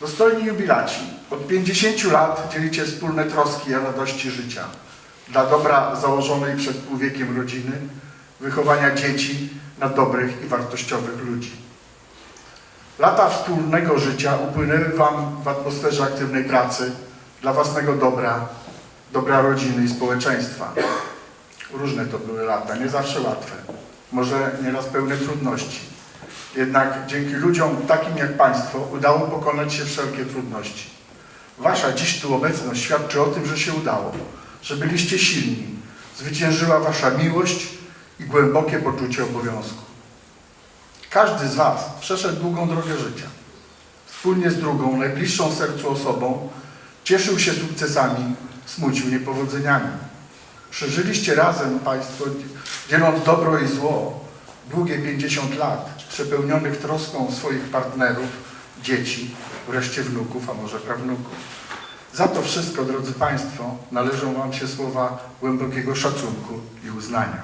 Dostojni jubilaci, od 50 lat dzielicie wspólne troski i radości życia dla dobra założonej przed półwiekiem rodziny, wychowania dzieci na dobrych i wartościowych ludzi. Lata wspólnego życia upłynęły Wam w atmosferze aktywnej pracy dla własnego dobra, dobra rodziny i społeczeństwa. Różne to były lata, nie zawsze łatwe, może nieraz pełne trudności. Jednak dzięki ludziom takim jak Państwo udało pokonać się wszelkie trudności. Wasza dziś tu obecność świadczy o tym, że się udało, że byliście silni, zwyciężyła Wasza miłość i głębokie poczucie obowiązku. Każdy z Was przeszedł długą drogę życia. Wspólnie z drugą, najbliższą sercu osobą cieszył się sukcesami, smucił niepowodzeniami. Przeżyliście razem Państwo, dzieląc dobro i zło, długie 50 lat, przepełnionych troską swoich partnerów, dzieci, wreszcie wnuków, a może prawnuków. Za to wszystko, drodzy Państwo, należą Wam się słowa głębokiego szacunku i uznania.